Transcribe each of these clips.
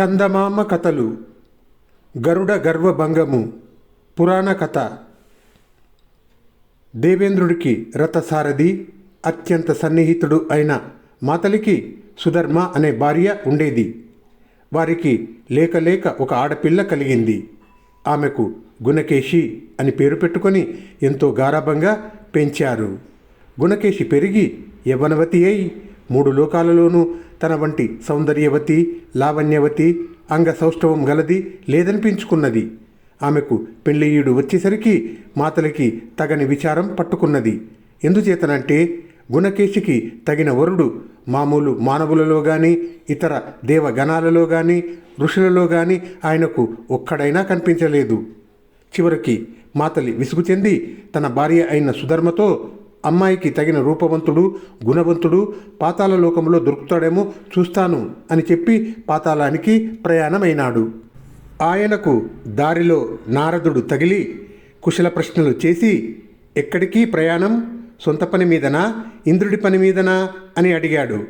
చందమామ కథలు గరుడ గర్వభంగము పురాణ కథ. దేవేంద్రుడికి రథసారథి అత్యంత సన్నిహితుడు అయిన మాతలికి సుధర్మ అనే భార్య ఉండేది. వారికి లేక లేక ఒక ఆడపిల్ల కలిగింది. ఆమెకు గుణకేశి అని పేరు పెట్టుకొని ఎంతో గారాభంగా పెంచారు. గుణకేశి పెరిగి యవనవతి అయి మూడు లోకాలలోనూ తన వంటి సౌందర్యవతి లావణ్యవతి అంగ సౌష్ఠవం గలది లేదనిపించుకున్నది. ఆమెకు పెళ్ళియుడు వచ్చేసరికి మాతలికి తగని విచారం పట్టుకున్నది. ఎందుచేతనంటే గుణకేశికి తగిన వరుడు మామూలు మానవులలో కానీ ఇతర దేవగణాలలో కానీ ఋషులలో కానీ ఆయనకు ఒక్కడైనా కనిపించలేదు. చివరికి మాతలి విసుగు చెంది తన భార్య అయిన సుధర్మతో అమ్మాయికి తగిన రూపవంతుడు గుణవంతుడు పాతాల లోకంలో దొరుకుతాడేమో చూస్తాను అని చెప్పి పాతాళానికి ప్రయాణమైనాడు. ఆయనకు దారిలో నారదుడు తగిలి కుశల ప్రశ్నలు చేసి ఎక్కడికి ప్రయాణం? సొంత పని మీదనా? ఇంద్రుడి పని మీదనా? అని అడిగాడు.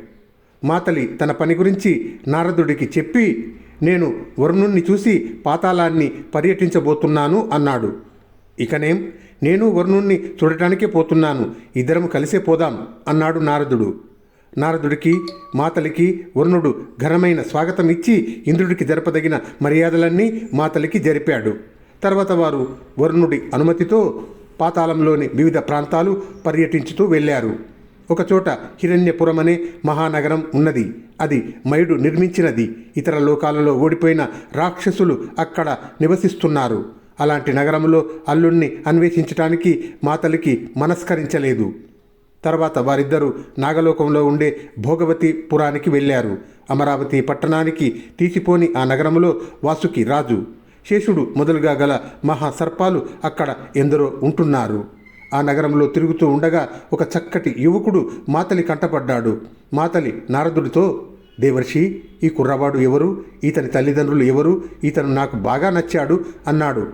మాతలి తన పని గురించి నారదుడికి చెప్పి నేను వరుణుణ్ణి చూసి పాతాళాన్ని పర్యటించబోతున్నాను అన్నాడు. ఇకనేం నేను వరుణుణ్ణి చూడటానికే పోతున్నాను. ఇద్దరం కలిసే పోదాం అన్నాడు నారదుడు. నారదుడికి మాతలికి వరుణుడు ఘనమైన స్వాగతం ఇచ్చి ఇంద్రుడికి జరపదగిన మర్యాదలన్నీ మాతలికి జరిపాడు. తర్వాత వారు వరుణుడి అనుమతితో పాతాళంలోని వివిధ ప్రాంతాలు పర్యటించుతూ వెళ్ళారు. ఒకచోట హిరణ్యపురం అనే మహానగరం ఉన్నది. అది మయుడు నిర్మించినది. ఇతర లోకాలలో ఓడిపోయిన రాక్షసులు అక్కడ నివసిస్తున్నారు. అలాంటి నగరంలో అల్లుణ్ణి అన్వేషించటానికి మాతలికి మనస్కరించలేదు. తర్వాత వారిద్దరూ నాగలోకంలో ఉండే భోగవతి పురానికి వెళ్ళారు. అమరావతి పట్టణానికి తీసిపోని ఆ నగరంలో వాసుకి రాజు శేషుడు మొదలుగా గల మహాసర్పాలు అక్కడ ఎందరో ఉంటున్నారు. ఆ నగరంలో తిరుగుతూ ఉండగా ఒక చక్కటి యువకుడు మాతలి కంటపడ్డాడు. మాతలి నారదుడితో దేవర్షి ఈ కుర్రవాడు ఎవరు? ఇతని తల్లిదండ్రులు ఎవరు? ఇతను నాకు బాగా నచ్చాడు అన్నాడు.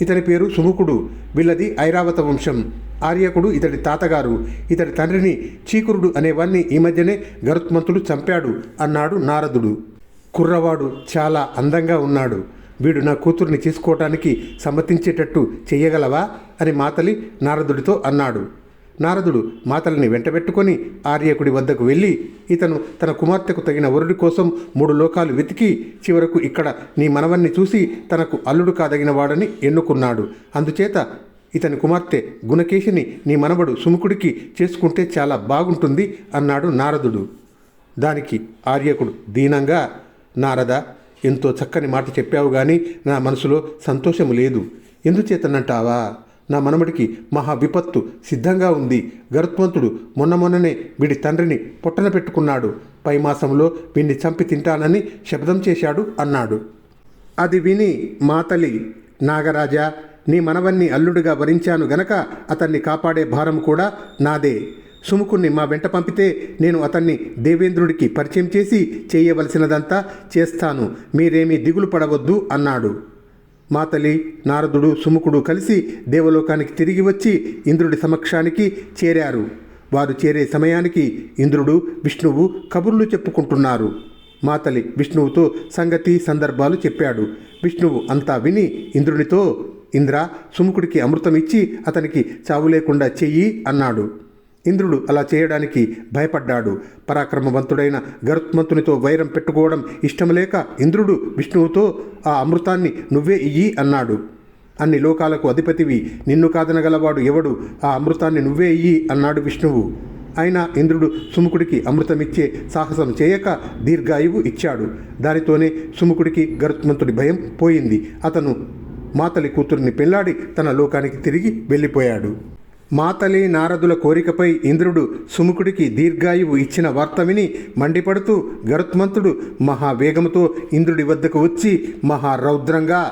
ఇతని పేరు సుముఖుడు వీళ్ళది ఐరావత వంశం. ఆర్యకుడు ఇతడి తాతగారు. ఇతడి తండ్రిని చీకురుడు అనేవాన్ని ఈ మధ్యనే గరుత్మంతుడు చంపాడు అన్నాడు నారదుడు. కుర్రవాడు చాలా అందంగా ఉన్నాడు. వీడు నా కూతుర్ని చేసుకోవటానికి సమ్మతించేటట్టు చెయ్యగలవా? అని మాతలి నారదుడితో అన్నాడు. నారదుడు మాతలని వెంటబెట్టుకొని ఆర్యకుడి వద్దకు వెళ్ళి ఇతను తన కుమార్తెకు తగిన వరుడి కోసం మూడు లోకాలు వెతికి చివరకు ఇక్కడ నీ మనవన్ని చూసి తనకు అల్లుడు కాదగిన వాడని ఎన్నుకున్నాడు. అందుచేత ఇతని కుమార్తె గుణకేశిని నీ మనవడు సుముఖుడికి చేసుకుంటే చాలా బాగుంటుంది అన్నాడు నారదుడు. దానికి ఆర్యకుడు దీనంగా నారద ఎంతో చక్కని మాట చెప్పావు కానీ నా మనసులో సంతోషము లేదు. ఎందుచేతనంటావా? నా మనమడికి మహా విపత్తు సిద్ధంగా ఉంది. గరుత్మంతుడు మొన్న మొన్ననే వీడి తండ్రిని పొట్టన పెట్టుకున్నాడు. పై మాసంలో వీణ్ణి చంపి తింటానని శబ్దం చేశాడు అన్నాడు. అది విని మాతలి నాగరాజా నీ మనవన్ని అల్లుడిగా వరించాను గనక అతన్ని కాపాడే భారం కూడా నాదే. సుముకుణ్ణి మా వెంట పంపితే నేను అతన్ని దేవేంద్రుడికి పరిచయం చేసి చేయవలసినదంతా చేస్తాను. మీరేమీ దిగులు పడవద్దు అన్నాడు. మాతలి నారదుడు సుముఖుడు కలిసి దేవలోకానికి తిరిగి వచ్చి ఇంద్రుడి సమక్షానికి చేరారు. వారు చేరే సమయానికి ఇంద్రుడు విష్ణువు కబుర్లు చెప్పుకుంటున్నారు. మాతలి విష్ణువుతో సంగతి సందర్భాలు చెప్పాడు. విష్ణువు అంతా విని ఇంద్రునితో ఇంద్ర సుముఖుడికి అమృతం ఇచ్చి అతనికి చావు లేకుండా చెయ్యి అన్నాడు. ఇంద్రుడు అలా చేయడానికి భయపడ్డాడు. పరాక్రమవంతుడైన గరుత్మంతునితో వైరం పెట్టుకోవడం ఇష్టం లేక ఇంద్రుడు విష్ణువుతో ఆ అమృతాన్ని నువ్వే ఇయ్యి అన్నాడు. అన్ని లోకాలకు అధిపతివి నిన్ను కాదనగలవాడు ఎవడు? ఆ అమృతాన్ని నువ్వే ఇయ్యి అన్నాడు విష్ణువు. అయినా ఇంద్రుడు సుముఖుడికి అమృతమిచ్చే సాహసం చేయక దీర్ఘాయువు ఇచ్చాడు. దానితోనే సుముఖుడికి గరుత్మంతుడి భయం పోయింది. అతను మాతలి కూతుర్ని పెళ్ళాడి తన లోకానికి తిరిగి వెళ్ళిపోయాడు. మాతలి నారదుల కోరికపై ఇంద్రుడు సుముఖుడికి దీర్ఘాయువు ఇచ్చిన వార్త విని మండిపడుతూ గరుత్మంతుడు మహావేగముతో ఇంద్రుడి వద్దకు వచ్చి మహారౌద్రంగా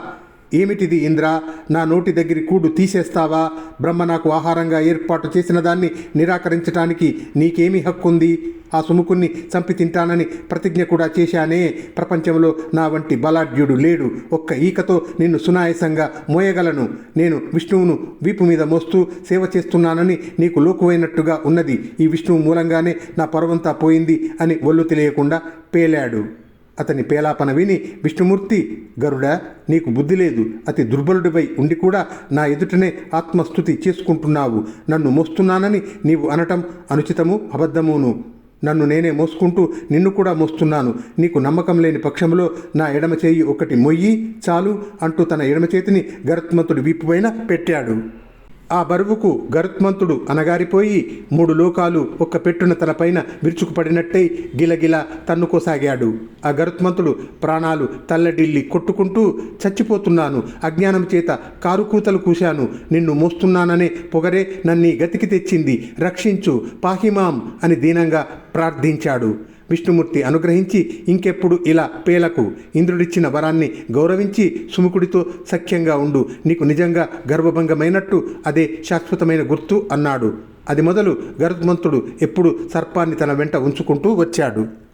ఏమిటిది ఇంద్ర? నా నోటి దగ్గరి కూడు తీసేస్తావా? బ్రహ్మ నాకు ఆహారంగా ఏర్పాటు చేసిన దాన్ని నిరాకరించటానికి నీకేమి హక్కుంది? ఆ సుముకుణ్ణి చంపి తింటానని ప్రతిజ్ఞ కూడా చేశానే. ప్రపంచంలో నా వంటి బలాఢ్యుడు లేడు. ఒక్క ఈకతో నిన్ను సునాయసంగా మోయగలను. నేను విష్ణువును వీపు మీద మోస్తూ సేవ చేస్తున్నానని నీకు లోకువైనట్టుగా ఉన్నది. ఈ విష్ణువు మూలంగానే నా పర్వంతా పోయింది అని ఒళ్ళు తెలియకుండా పేలాడు. అతని పేలాపన విని విష్ణుమూర్తి గరుడ నీకు బుద్ధి లేదు. అతి దుర్బలుడిపై ఉండి కూడా నా ఎదుటనే ఆత్మస్థుతి చేసుకుంటున్నావు. నన్ను మోస్తున్నానని నీవు అనటం అనుచితము అబద్ధమును. నన్ను నేనే మోసుకుంటూ నిన్ను కూడా మోస్తున్నాను. నీకు నమ్మకం లేని పక్షంలో నా ఎడమ చేయి ఒకటి మొయ్యి చాలు అంటూ తన ఎడమ చేతిని గరుత్మంతుడి వీపుపైన పెట్టాడు. ఆ బరువుకు గరుత్మంతుడు అనగారిపోయి మూడు లోకాలు ఒక్క పెట్టున తనపైన విరుచుకుపడినట్టయి గిలగిల తన్నుకోసాగాడు. ఆ గరుత్మంతుడు ప్రాణాలు తల్లడిల్లి కొట్టుకుంటూ చచ్చిపోతున్నాను. అజ్ఞానం చేత కారు కూతలు కూశాను. నిన్ను మోస్తున్నాననే పొగరే నన్నీ గతికి తెచ్చింది. రక్షించు పాహిమాం అని దీనంగా ప్రార్థించాడు. విష్ణుమూర్తి అనుగ్రహించి ఇంకెప్పుడు ఇలా పేలకు ఇంద్రుడిచ్చిన వరాన్ని గౌరవించి సుముకుడితో సఖ్యంగా ఉండు. నీకు నిజంగా గర్వభంగమైనట్టు అదే శాశ్వతమైన గుర్తు అన్నాడు. అది మొదలు గరుత్మంతుడు ఎప్పుడు సర్పాన్ని తన వెంట ఉంచుకుంటూ వచ్చాడు.